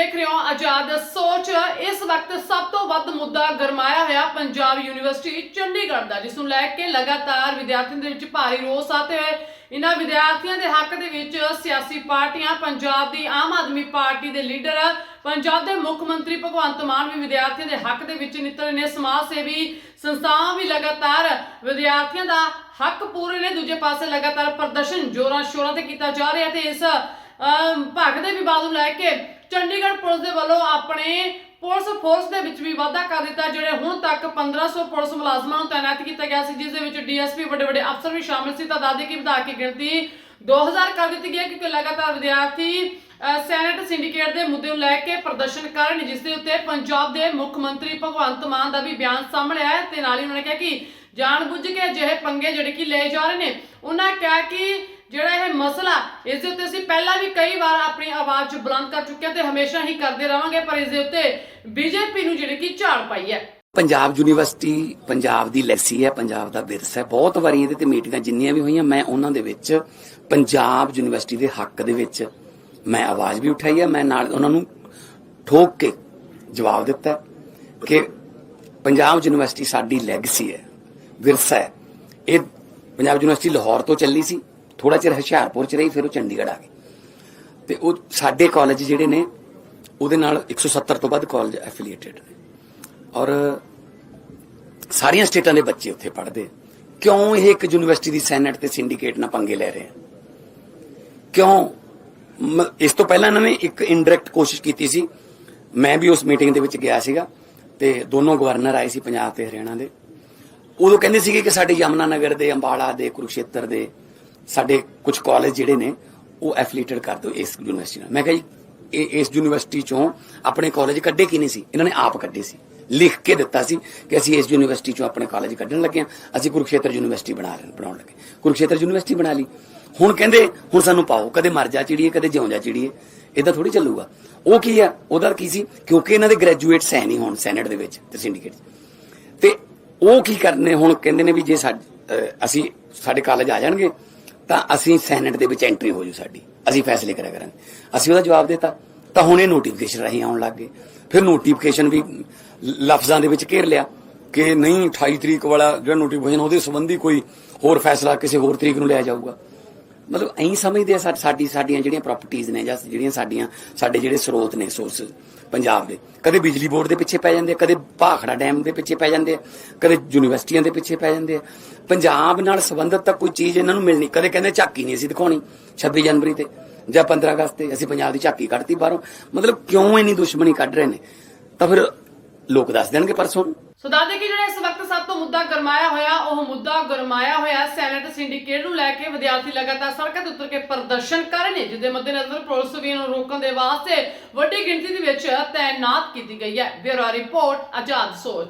ਦੇਖ ਰਹੇ ਹੋ ਆਜ਼ਾਦ ਸੋਚ। ਇਸ ਵਕਤ ਸਭ ਤੋਂ ਵੱਧ ਮੁੱਦਾ ਗਰਮਾਇਆ ਹੋਇਆ ਪੰਜਾਬ ਯੂਨੀਵਰਸਿਟੀ ਚੰਡੀਗੜ੍ਹ ਦਾ ਜਿਸ ਨੂੰ ਲੈ ਕੇ ਲਗਾਤਾਰ ਵਿਦਿਆਰਥੀਆਂ ਦੇ ਵਿੱਚ ਭਾਰੀ ਰੋਸ ਆਤੇ ਹੋਏ ਇਹਨਾਂ ਵਿਦਿਆਰਥੀਆਂ ਦੇ ਹੱਕ ਦੇ ਵਿੱਚ ਸਿਆਸੀ ਪਾਰਟੀਆਂ ਪੰਜਾਬ ਦੀ ਆਮ ਆਦਮੀ ਪਾਰਟੀ ਦੇ ਲੀਡਰ ਪੰਜਾਬ ਦੇ ਮੁੱਖ ਮੰਤਰੀ ਭਗਵੰਤ ਮਾਨ ਵੀ ਵਿਦਿਆਰਥੀਆਂ ਦੇ ਹੱਕ ਦੇ ਵਿੱਚ ਨਿਤਰ ਨੇ ਸਮਾਜ ਸੇਵੀ ਸੰਸਥਾਵਾਂ ਵੀ ਲਗਾਤਾਰ ਵਿਦਿਆਰਥੀਆਂ ਦਾ ਹੱਕ ਪੂਰੇ ਨੇ। ਦੂਜੇ ਪਾਸੇ ਲਗਾਤਾਰ ਪ੍ਰਦਰਸ਼ਨ ਜੋਰਾਂ ਸ਼ੋਰਾਂ ਤੇ ਕੀਤਾ ਜਾ ਰਿਹਾ ਤੇ ਇਸ ਅਮ, ਦੇ ਵਿਵਾਦ ਨੂੰ ਲੈ ਕੇ ਚੰਡੀਗੜ੍ਹ ਪੁਲਿਸ ਦੇ ਵੱਲੋਂ ਆਪਣੇ ਪੁਲਿਸ ਫੋਰਸ ਦੇ ਵਿੱਚ ਵੀ ਵਾਧਾ ਕਰ ਦਿੱਤਾ, ਜਿਹੜੇ ਹੁਣ ਤੱਕ 1500 ਪੁਲਿਸ ਮੁਲਾਜ਼ਮਾਂ ਨੂੰ ਤਾਇਨਾਤ ਕੀਤਾ ਗਿਆ ਸੀ, ਜਿਸ ਦੇ ਵਿੱਚ ਡੀਐਸਪੀ, ਵੱਡੇ ਵੱਡੇ ਅਫਸਰ ਵੀ ਸ਼ਾਮਲ ਸੀ। ਤਾਂ ਦਾਦੇ ਕੀ ਵਧਾ ਕੇ ਗਿਣਤੀ 2000 ਕਰ ਦਿੱਤੀ ਗਈ ਹੈ, ਕਿਉਂਕਿ ਲਗਾਤਾਰ ਵਿਦਿਆਰਥੀ ਸੈਨੇਟ ਸਿੰਡੀਕੇਟ ਦੇ ਮੁੱਦੇ ਨੂੰ ਲੈ ਕੇ ਪ੍ਰਦਰਸ਼ਨ ਕਰਨ ਰਹੇ ਜਿਸ ਦੇ ਉੱਤੇ ਪੰਜਾਬ ਦੇ ਮੁੱਖ ਮੰਤਰੀ ਭਗਵੰਤ ਮਾਨ ਦਾ ਵੀ ਬਿਆਨ ਸਾਹਮਣੇ ਆਇਆ ਤੇ ਨਾਲ ਹੀ ਉਹਨਾਂ ਨੇ ਕਿਹਾ ਕਿ ਜਾਣਬੁੱਝ ਕੇ ਅਜਿਹੇ ਪੰਗੇ ਜਿਹੜੇ ਕਿ ਲਏ ਜਾ ਰਹੇ ਨੇ, ਉਹਨਾਂ ਕਿਹਾ ਕਿ ਜਿਹੜਾ ਇਸ ਦੇ ਉੱਤੇ ਅਸੀਂ ਪਹਿਲਾਂ ਵੀ ਕਈ ਵਾਰ ਆਪਣੀ ਆਵਾਜ਼ ਬੁਲੰਦ ਕਰ ਚੁੱਕੇ ਹਾਂ ਤੇ ਹਮੇਸ਼ਾ ਹੀ ਕਰਦੇ ਰਵਾਂਗੇ ਪਰ ਇਸ ਦੇ ਉੱਤੇ ਬੀਜੇਪੀ ਨੂੰ ਜਿਹੜੀ ਕਿ ਝਾੜ ਪਾਈ ਹੈ। ਪੰਜਾਬ ਯੂਨੀਵਰਸਿਟੀ ਪੰਜਾਬ ਦੀ ਲੈਸੀ ਹੈ, ਪੰਜਾਬ ਦਾ ਵਿਰਸਾ ਹੈ। ਬਹੁਤ ਵਾਰੀ ਇਹਦੇ ਤੇ ਮੀਟਿੰਗਾਂ ਜਿੰਨੀਆਂ ਵੀ ਹੋਈਆਂ, ਮੈਂ ਉਹਨਾਂ ਦੇ ਵਿੱਚ ਪੰਜਾਬ ਯੂਨੀਵਰਸਿਟੀ ਦੇ ਹੱਕ ਦੇ ਵਿੱਚ ਮੈਂ ਆਵਾਜ਼ ਵੀ ਉਠਾਈ ਹੈ। ਮੈਂ ਨਾਲ ਉਹਨਾਂ ਨੂੰ ਠੋਕ ਕੇ ਜਵਾਬ ਦਿੱਤਾ ਕਿ ਪੰਜਾਬ ਯੂਨੀਵਰਸਿਟੀ ਸਾਡੀ ਲੈਗਸੀ ਹੈ, ਵਿਰਸਾ ਹੈ। ਇਹ ਪੰਜਾਬ ਯੂਨੀਵਰਸਿਟੀ ਲਾਹੌਰ ਤੋਂ ਚੱਲੀ ਸੀ। ਥੋੜਾ ਚਿਰ ਹੁਸ਼ਿਆਰਪੁਰ ਚ ਰਹੀ, ਫਿਰ ਉਹ ਚੰਡੀਗੜ੍ਹ ਆ ਗਈ। ਤੇ ਉਹ ਸਾਡੇ ਕਾਲਜ ਜਿਹੜੇ ਨੇ, ਉਹਦੇ ਨਾਲ 170 ਤੋਂ ਵੱਧ ਕਾਲਜ ਐਫੀਲੀਏਟਡ ਨੇ। ਔਰ ਸਾਰੀਆਂ ਸਟੇਟਾਂ ਦੇ ਬੱਚੇ ਉੱਥੇ ਪੜ੍ਹਦੇ ਕਿਉਂ ਇਹ ਇੱਕ ਯੂਨੀਵਰਸਿਟੀ ਦੀ ਸੈਨੇਟ ਤੇ ਸਿੰਡੀਕੇਟ ਨਾਲ ਪੰਗੇ ਲੈ ਰਹੇ ਆ? ਕਿਉਂ? ਮ- ਇਸ ਤੋਂ ਪਹਿਲਾਂ ਇਹਨਾਂ ਨੇ ਇੱਕ ਇਨਡਾਇਰੈਕਟ ਕੋਸ਼ਿਸ਼ ਕੀਤੀ ਸੀ। ਮੈਂ ਵੀ ਉਸ ਮੀਟਿੰਗ ਦੇ ਵਿੱਚ ਗਿਆ ਸੀਗਾ ਤੇ ਦੋਨੋਂ ਗਵਰਨਰ ਆਏ ਸੀ ਪੰਜਾਬ ਤੇ ਹਰਿਆਣਾ ਦੇ। ਉਦੋਂ ਕਹਿੰਦੇ ਸੀਗੇ ਕਿ ਸਾਡੇ ਯਮਨਾ ਨਗਰ ਦੇ, ਅੰਬਾਲਾ ਦੇ, ਕੁਰੂਕਸ਼ੇਤਰ ਦੇ ਸਾਡੇ ਕੁਝ ਕਾਲਜ ਜਿਹੜੇ ਨੇ, ਉਹ ਐਫੀਲੀਏਟਡ ਕਰ ਦਿਓ ਇਸ ਯੂਨੀਵਰਸਿਟੀ ਨਾਲ। ਮੈਂ ਕਿਹਾ ਜੀ, ਇਹ ਇਸ ਯੂਨੀਵਰਸਿਟੀ ਚੋਂ ਆਪਣੇ ਕਾਲਜ ਕੱਢੇ ਕੀ ਨਹੀਂ ਸੀ? ਇਹਨਾਂ ਨੇ ਆਪ ਕੱਢੇ ਸੀ। ਲਿਖ ਕੇ ਦਿੱਤਾ ਸੀ ਕਿ ਅਸੀਂ ਇਸ ਯੂਨੀਵਰਸਿਟੀ ਚੋਂ ਆਪਣੇ ਕਾਲਜ ਕੱਢਣ ਲੱਗੇ ਹਾਂ। ਅਸੀਂ ਕੁਰੂਕਸ਼ੇਤਰ ਯੂਨੀਵਰਸਿਟੀ ਬਣਾ ਰਹੇ, ਬਣਾਉਣ ਲੱਗੇ। ਕੁਰੂਕਸ਼ੇਤਰ ਯੂਨੀਵਰਸਿਟੀ ਬਣਾ ਲਈ। ਹੁਣ ਕਹਿੰਦੇ, ਹੁਣ ਸਾਨੂੰ ਪਾਓ, ਕਦੇ ਮਰ ਜਾ ਚਿੜੀਏ, ਕਦੇ ਜਿਉਂ ਜਾ ਚਿੜੀਏ। ਇਦਾਂ ਥੋੜੀ ਚੱਲੂਗਾ। ਉਹ ਕੀ ਆ ਉਹਦਾ ਕੀ ਸੀ? ਕਿਉਂਕਿ ਇਹਨਾਂ ਦੇ ਗ੍ਰੈਜੂਏਟਸ ਹੈ ਨਹੀਂ ਹੋਣ ਸੈਨੇਟ ਦੇ ਵਿੱਚ, ਤੇ ਸਿੰਡੀਕੇਟ ਤੇ ਉਹ ਕੀ ਕਰਨੇ ਹੁਣ? ਕਹਿੰਦੇ ਨੇ ਵੀ ਜੇ ਸਾਡ- ਅਸੀਂ ਸਾਡੇ ਕਾਲਜ ਆ ਜਾਣਗੇ ਤਾਂ ਅਸੀਂ ਸੈਨੇਟ ਦੇ ਵਿੱਚ ਐਂਟਰੀ ਹੋ ਜੂ ਸਾਡੀ। ਅਸੀਂ ਫੈਸਲੇ ਕਰਿਆ ਕਰਾਂਗੇ। ਅਸੀਂ ਉਹਦਾ ਜਵਾਬ ਦਿੱਤਾ। ਤਾਂ ਹੁਣ ਇਹ ਨੋਟੀਫਿਕੇਸ਼ਨ ਰਾਹੀਂ ਆਉਣ ਲੱਗ ਗਏ। ਫਿਰ ਨੋਟੀਫਿਕੇਸ਼ਨ ਵੀ ਲਫ਼ਜ਼ਾਂ ਦੇ ਵਿੱਚ ਘੇਰ ਲਿਆ ਕਿ ਨਹੀਂ 28 ਤਰੀਕ ਵਾਲਾ ਜਿਹੜਾ ਨੋਟੀਫਿਕੇਸ਼ਨ ਉਹਦੇ ਸੰਬੰਧੀ ਕੋਈ ਹੋਰ ਫੈਸਲਾ ਕਿਸੇ ਹੋਰ ਤਰੀਕ ਨੂੰ ਲਿਆ ਜਾਊਗਾ। ਮਤਲਬ ਐਂ ਸਮਝਦੇ ਆ ਸਾ- ਸਾਡੀ, ਸਾਡੀਆਂ ਜਿਹੜੀਆਂ ਪ੍ਰਾਪਰਟੀਆਂ ਨੇ ਜਾਂ ਜਿਹੜੀਆਂ ਸਾਡੀਆਂ, ਸਾਡੇ ਜਿਹੜੇ ਸਰੋਤ ਨੇ ਸੋਰਸ ਪੰਜਾਬ ਦੇ, ਕਦੇ ਬਿਜਲੀ ਬੋਰਡ ਦੇ ਪਿੱਛੇ ਪੈ ਜਾਂਦੇ ਆ, ਕਦੇ ਭਾਖੜਾ ਡੈਮ ਦੇ ਪਿੱਛੇ ਪੈ ਜਾਂਦੇ ਆ, ਕਦੇ ਯੂਨੀਵਰਸਿਟੀਆਂ ਦੇ ਪਿੱਛੇ ਪੈ ਜਾਂਦੇ ਆ। ਪੰਜਾਬ ਨਾਲ ਸੰਬੰਧਿਤ ਤਾਂ ਕੋਈ ਚੀਜ਼ ਇਹਨਾਂ ਨੂੰ ਮਿਲਣੀ, ਕਦੇ ਕਹਿੰਦੇ ਝਾਕੀ ਨਹੀਂ ਅਸੀਂ ਦਿਖਾਉਣੀ 26 ਜਨਵਰੀ ਤੇ ਜਾਂ 15 ਅਗਸਤ ਤੇ ਅਸੀਂ ਪੰਜਾਬ ਦੀ ਝਾਕੀ ਕੱਢਤੀ ਬਾਹਰੋਂ। ਮਤਲਬ ਕਿਉਂ ਇੰਨੀ ਦੁਸ਼ਮਣੀ ਕੱਢ ਰਹੇ ਨੇ? ਤਾਂ ਫਿਰ ਲੋਕ ਦੱਸ ਦੇਣਗੇ ਪਰਸੋਂ ਸੋ ਦਾਦੇ ਕੀ ਜਿਹੜਾ ਇਸ ਵਕਤ ਸਭ ਤੋਂ ਮੁੱਦਾ ਗਰਮਾਇਆ ਹੋਇਆ, ਉਹ ਮੁੱਦਾ ਗਰਮਾਇਆ ਹੋਇਆ ਸੈਨੇਟ ਸਿੰਡੀਕੇਟ ਨੂੰ ਲੈ ਕੇ ਵਿਦਿਆਰਥੀ ਲਗਾਤਾਰ ਸੜਕਾਂ ਤੇ ਉਤਰ ਕੇ ਪ੍ਰਦਰਸ਼ਨ ਕਰ ਰਹੇ ਨੇ, ਜਿਸ ਦੇ ਮੱਦੇਨਜ਼ਰ ਪੁਲਿਸ ਵੀ ਇਹਨੂੰ ਰੋਕਣ ਦੇ ਵਾਸਤੇ ਵੱਡੀ ਗਿਣਤੀ ਦੇ ਵਿੱਚ ਤਾਇਨਾਤ ਕੀਤੀ ਗਈ ਹੈ। ਬਿਊਰੋ ਰਿਪੋਰਟ, ਆਜ਼ਾਦ ਸੋਚ।